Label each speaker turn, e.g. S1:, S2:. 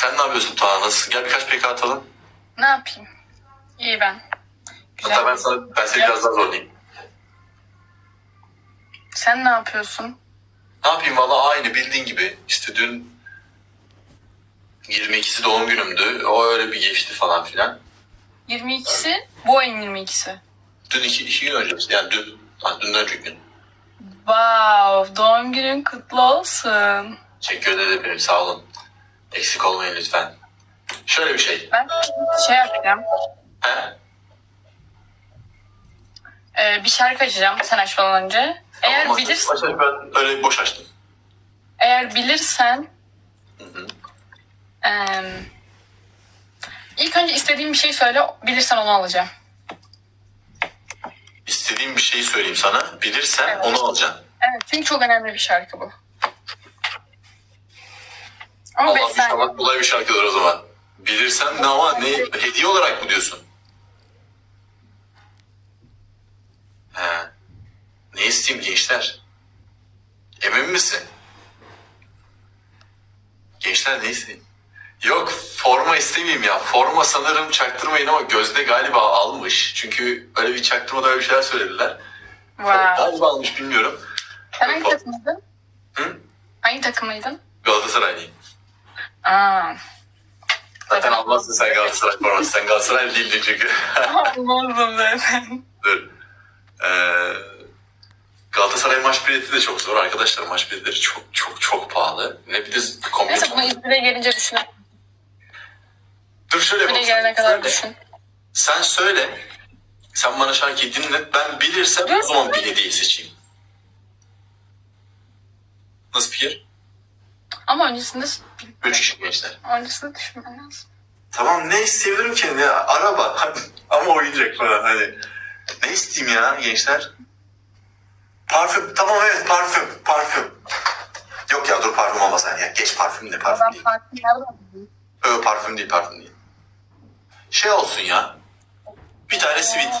S1: Sen ne yapıyorsun Tuğan? Nasılsın? Gel birkaç PK atalım.
S2: Ne yapayım? İyi ben.
S1: Hatta ben,
S2: Güzel.
S1: sana, ben seni biraz daha zorlayayım.
S2: Sen ne yapıyorsun?
S1: Ne yapayım valla aynı bildiğin gibi. İşte dün 22'si doğum günümdü. O öyle bir geçti falan filan.
S2: 22'si. Bu ayın 22'si.
S1: Dün iki, iki gün önce yani dün. Ha, dünden önceki gün.
S2: Wow, doğum günün kutlu olsun.
S1: Teşekkür ederim sağ olun. Eksik olmayın lütfen. Şöyle bir şey.
S2: Ben şey yapacağım.
S1: He?
S2: Ee, bir şarkı açacağım sen açmadan önce. Eğer
S1: Tamam,
S2: bilirsen,
S1: başla- Ben öyle boş açtım.
S2: eğer bilirsen
S1: Hı hı.
S2: em, ilk önce istediğim bir şey söyle. Bilirsen onu alacağım.
S1: İstediğim bir şeyi söyleyeyim sana. Bilirsen
S2: Evet.
S1: onu alacaksın.
S2: Evet çünkü çok önemli bir şarkı bu.
S1: Allah
S2: 5 saniye.
S1: inşallah kolay bir şarkıdır o zaman. Bilirsen ne ama ne hediye olarak mı diyorsun? He. Ne isteyeyim gençler? Emin misin? Gençler ne isteyeyim? Yok forma istemeyeyim ya. Forma sanırım çaktırmayın ama Gözde galiba almış. Çünkü öyle bir çaktırmada öyle bir şeyler söylediler.
S2: Wow.
S1: Galiba almış bilmiyorum.
S2: Sen hangi takımıydın?
S1: Hı?
S2: Hangi takımıydın?
S1: Galatasaraylıyım.
S2: Aa.
S1: Zaten almazsın sen Galatasaray forması. Sen Galatasaray değildin çünkü.
S2: Almazdım zaten.
S1: Dur. Ee, Galatasaray maç bileti de çok zor arkadaşlar. Maç biletleri çok çok çok pahalı. Ne bir de kombin.
S2: Neyse bunu İzmir'e gelince düşün.
S1: Dur şöyle
S2: İzmir'e
S1: bak.
S2: gelene kadar
S1: Söyle.
S2: düşün.
S1: Sen söyle. Sen bana şarkıyı dinlet. Ben bilirsem o zaman bir hediye seçeyim. Nasıl fikir?
S2: Ama öncesinde
S1: Üç kişi gençler.
S2: öncesinde düşünmen lazım.
S1: Tamam ne isteyebilirim ki? Ne, araba. Ama oyuncak falan hani. Ne isteyeyim ya gençler? Parfüm. Tamam evet parfüm. Parfüm. Yok ya dur parfüm olmaz yani. Ya, geç parfüm de parfüm
S2: Ben
S1: değil.
S2: farklı nereden?
S1: Ö, parfüm değil parfüm değil. Şey olsun ya. Bir tane sweet.